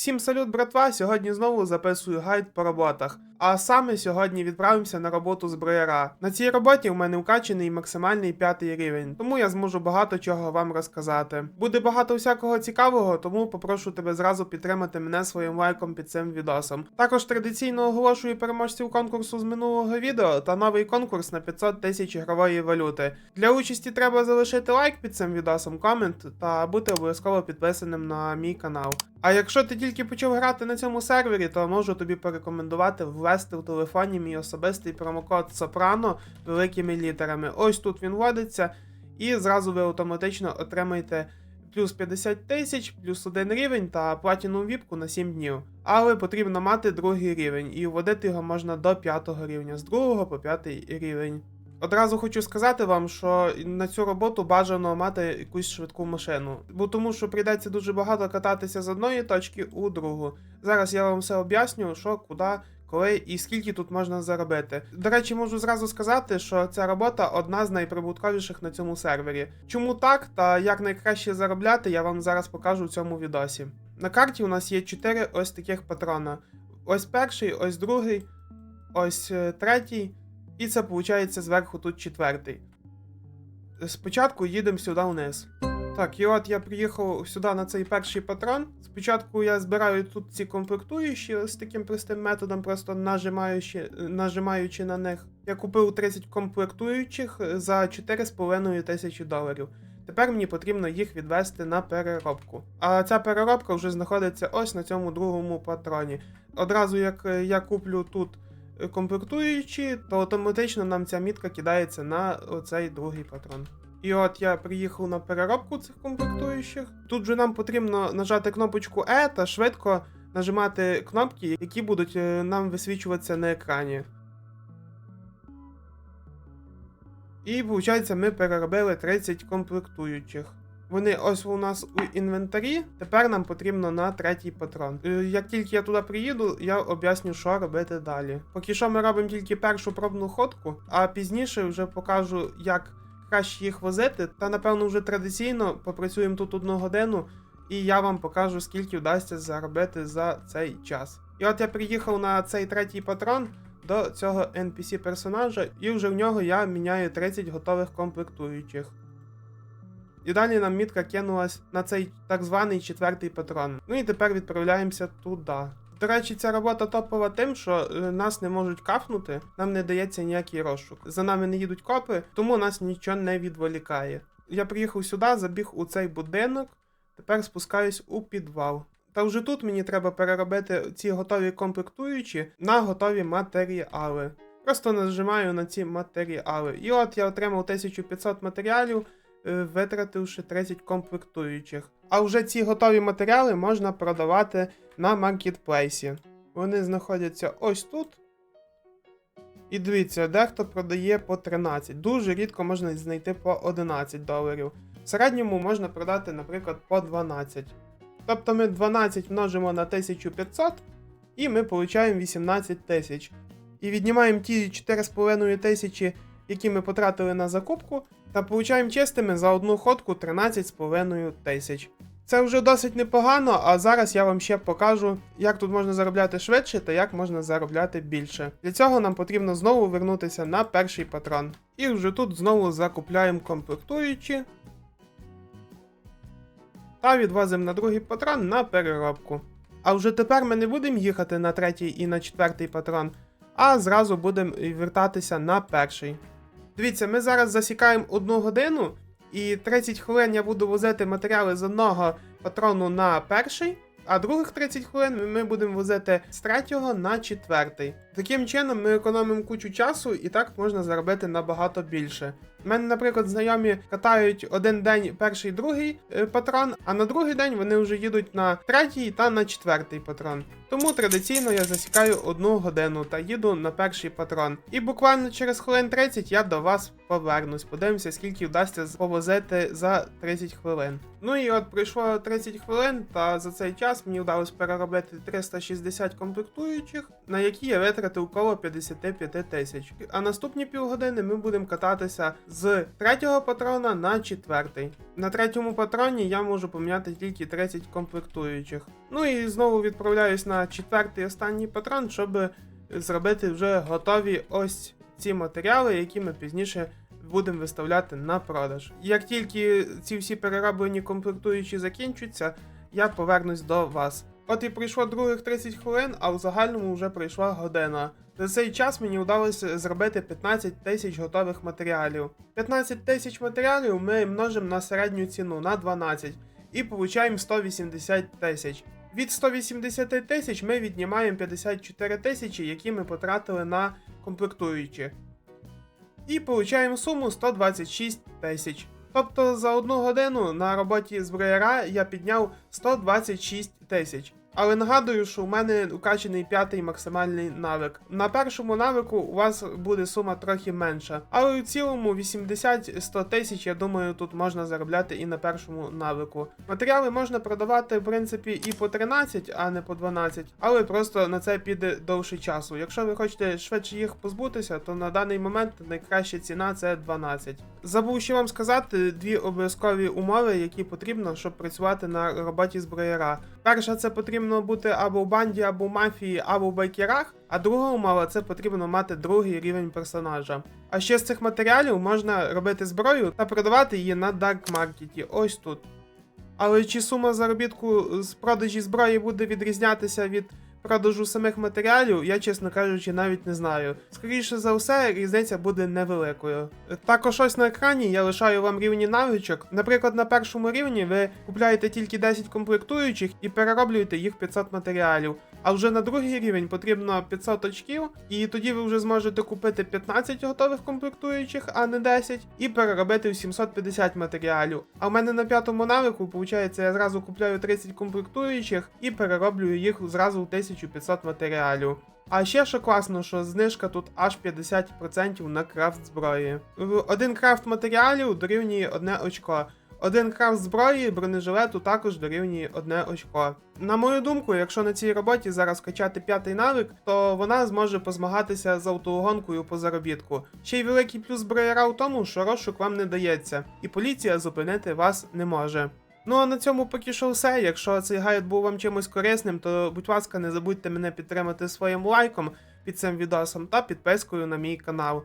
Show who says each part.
Speaker 1: Всім салют, братва! Сьогодні знову записую гайд по роботах. А саме сьогодні відправимося на роботу зброяра. На цій роботі в мене вкачений максимальний п'ятий рівень, тому я зможу багато чого вам розказати. Буде багато всякого цікавого, тому попрошу тебе зразу підтримати мене своїм лайком під цим відосом. Також традиційно оголошую переможців конкурсу з минулого відео та новий конкурс на 500 тисяч ігрової валюти. Для участі треба залишити лайк під цим відосом, комент та бути обов'язково підписаним на мій канал. А якщо ти тільки почав грати на цьому сервері, то можу тобі порекомендувати ввести в телефоні мій особистий промокод Сопрано великими літерами. Ось тут він вводиться, і зразу ви автоматично отримаєте плюс 50 тисяч, плюс один рівень та платіну віпку на 7 днів. Але потрібно мати другий рівень, і вводити його можна до п'ятого рівня, з другого по п'ятий рівень. Одразу хочу сказати вам, що на цю роботу бажано мати якусь швидку машину, бо тому що прийдеться дуже багато кататися з одної точки у другу. Зараз я вам все об'ясню, що, куди, коли і скільки тут можна заробити. До речі, можу зразу сказати, що ця робота одна з найприбутковіших на цьому сервері. Чому так та як найкраще заробляти, я вам зараз покажу в цьому відосі. На карті у нас є 4 ось таких патрона. Ось перший, ось другий, ось е, третій. І це виходить зверху тут четвертий. Спочатку їдемо сюди вниз. Так, і от я приїхав сюди на цей перший патрон. Спочатку я збираю тут ці комплектуючі з таким простим методом, просто нажимаючи, нажимаючи на них. Я купив 30 комплектуючих за 4,5 тисячі доларів. Тепер мені потрібно їх відвести на переробку. А ця переробка вже знаходиться ось на цьому другому патроні. Одразу як е, я куплю тут комплектуючі, то автоматично нам ця мітка кидається на оцей другий патрон. І от я приїхав на переробку цих комплектуючих. Тут же нам потрібно нажати кнопочку E та швидко нажимати кнопки, які будуть е, нам висвічуватися на екрані. І виходить, ми переробили 30 комплектуючих. Вони ось у нас у інвентарі. Тепер нам потрібно на третій патрон. Е, Як тільки я туди приїду, я об'ясню, що робити далі. Поки що ми робимо тільки першу пробну ходку, а пізніше вже покажу, як краще їх возити. Та напевно вже традиційно попрацюємо тут одну годину, і я вам покажу, скільки вдасться заробити за цей час. І от я приїхав на цей третій патрон до цього NPC персонажа, і вже в нього я міняю 30 готових комплектуючих. І далі нам мітка кинулась на цей так званий четвертий патрон. Ну і тепер відправляємося туди. До речі, ця робота топова тим, що е, нас не можуть кафнути, нам не дається ніякий розшук. За нами не їдуть копи, тому нас нічого не відволікає. Я приїхав сюди, забіг у цей будинок, тепер спускаюсь у підвал. Та вже тут мені треба переробити ці готові комплектуючі на готові матеріали. Просто нажимаю на ці матеріали. І от я отримав 1500 матеріалів, витративши 30 комплектуючих. А вже ці готові матеріали можна продавати на маркетплейсі. Вони знаходяться ось тут. І дивіться, дехто продає по 13. Дуже рідко можна знайти по 11 доларів. В середньому можна продати, наприклад, по 12. Тобто ми 12 множимо на 1500 і ми отримуємо 18 тисяч. І віднімаємо ті 4,5 тисячі, які ми потратили на закупку, та получаємо чистими за одну ходку 13,5 тисяч. Це вже досить непогано, а зараз я вам ще покажу, як тут можна заробляти швидше та як можна заробляти більше. Для цього нам потрібно знову вернутися на перший патрон. І вже тут знову закупляємо комплектуючі та відвозимо на другий патрон на переробку. А вже тепер ми не будемо їхати на третій і на четвертий патрон, а зразу будемо вертатися на перший. Дивіться, ми зараз засікаємо одну годину, і 30 хвилин я буду возити матеріали з одного патрону на перший, а других 30 хвилин ми будемо возити з третього на четвертий. Таким чином ми економимо кучу часу і так можна заробити набагато більше. У мене, наприклад, знайомі катають один день перший другий е, патрон, а на другий день вони вже їдуть на третій та на четвертий патрон. Тому традиційно я засікаю одну годину та їду на перший патрон. І буквально через хвилин 30 я до вас повернусь. Подивимося, скільки вдасться повозити за 30 хвилин. Ну і от пройшло 30 хвилин, та за цей час мені вдалося переробити 360 комплектуючих, на які я витратив коло 55 тисяч. А наступні півгодини ми будемо кататися з третього патрона на четвертий. На третьому патроні я можу поміняти тільки 30 комплектуючих. Ну і знову відправляюсь на четвертий останній патрон, щоб зробити вже готові ось ці матеріали, які ми пізніше будемо виставляти на продаж. Як тільки ці всі перероблені комплектуючі закінчаться, я повернусь до вас. От і пройшло других 30 хвилин, а в загальному вже пройшла година. За цей час мені вдалося зробити 15 тисяч готових матеріалів. 15 тисяч матеріалів ми множимо на середню ціну на 12 і получаємо 180 тисяч. Від 180 тисяч ми віднімаємо 54 тисячі, які ми потратили на комплектуючі. І получаємо суму 126 тисяч. Тобто за одну годину на роботі з броєра я підняв 126 тисяч. Але нагадую, що у мене укачений п'ятий максимальний навик. На першому навику у вас буде сума трохи менша. Але у цілому 80-100 тисяч, я думаю, тут можна заробляти і на першому навику. Матеріали можна продавати, в принципі, і по 13, а не по 12, але просто на це піде довше часу. Якщо ви хочете швидше їх позбутися, то на даний момент найкраща ціна це 12. Забув ще вам сказати дві обов'язкові умови, які потрібно, щоб працювати на роботі з. Перша це потрібно бути або в банді, або в мафії, або в байкерах. А друга умова це потрібно мати другий рівень персонажа. А ще з цих матеріалів можна робити зброю та продавати її на даркмаркеті ось тут. Але чи сума заробітку з продажі зброї буде відрізнятися від продажу самих матеріалів, я, чесно кажучи, навіть не знаю. Скоріше за все, різниця буде невеликою. Також ось на екрані я лишаю вам рівні навичок. Наприклад, на першому рівні ви купляєте тільки 10 комплектуючих і перероблюєте їх в 500 матеріалів. А вже на другий рівень потрібно 500 очків, і тоді ви вже зможете купити 15 готових комплектуючих, а не 10, і переробити в 750 матеріалів. А в мене на п'ятому навику, виходить, я зразу купляю 30 комплектуючих і перероблюю їх зразу в 1500 матеріалів. А ще що класно, що знижка тут аж 50% на крафт зброї. Один крафт матеріалів дорівнює одне очко. Один крафт зброї бронежилету також дорівнює одне очко. На мою думку, якщо на цій роботі зараз качати п'ятий навик, то вона зможе позмагатися з автогонкою по заробітку. Ще й великий плюс броєра в тому, що розшук вам не дається, і поліція зупинити вас не може. Ну а на цьому поки що все. Якщо цей гайд був вам чимось корисним, то будь ласка, не забудьте мене підтримати своїм лайком під цим відосом та підпискою на мій канал.